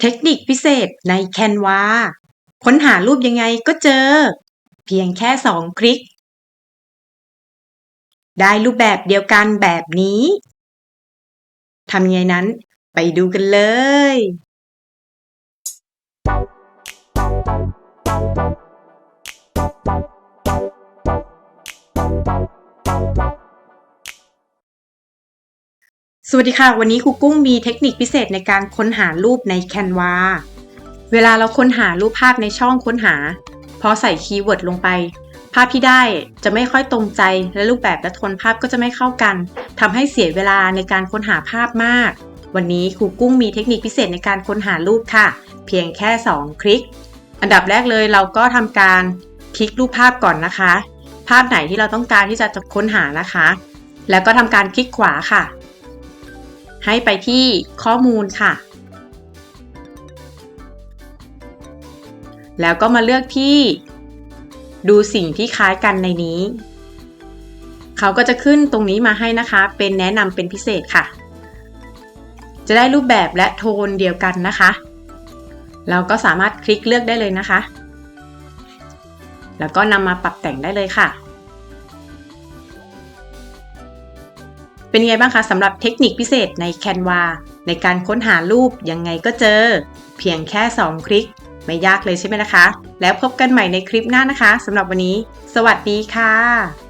เทคนิคพิเศษใน Canva ค้นหารูปยังไงก็เจอ เพียงแค่ 2 คลิก ได้รูปแบบเดียวกันแบบนี้ทำยังไงนั้นไปดูกันเลย สวัสดีค่ะ วันนี้ครูกุ้งมีเทคนิคพิเศษในการค้นหารูปใน Canva เวลาเราค้นหารูปภาพในช่องค้นหา พอใส่คีย์เวิร์ดลงไป ภาพที่ได้จะไม่ค่อยตรงใจและรูปแบบและโทนภาพก็จะไม่เข้ากันทำให้เสียเวลาในการค้นหาภาพมาก วันนี้ครูกุ้งมีเทคนิคพิเศษในการค้นหารูปค่ะ เพียงแค่ 2 คลิก อันดับแรกเลยเราก็ทำการคลิกรูปภาพก่อนนะคะ ภาพไหนที่เราต้องการที่จะค้นหานะคะ แล้วก็ทำการคลิกขวาค่ะ ให้ไปที่ข้อมูลค่ะ แล้วก็มาเลือกที่ดูสิ่งที่คล้ายกันในนี้ เขาก็จะขึ้นตรงนี้มาให้นะคะ เป็นแนะนำเป็นพิเศษค่ะ จะได้รูปแบบและโทนเดียวกันนะคะ เราก็สามารถคลิกเลือกได้เลยนะคะ แล้วก็นำมาปรับแต่งได้เลยค่ะ เป็นไงบ้างคะสำหรับเทคนิคพิเศษใน Canva ในการค้นหารูปยังไงก็เจอ เพียงแค่ 2 คลิก ไม่ยากเลยใช่ไหมนะคะ แล้วพบกันใหม่ในคลิปหน้านะคะสำหรับวันนี้ สวัสดีค่ะ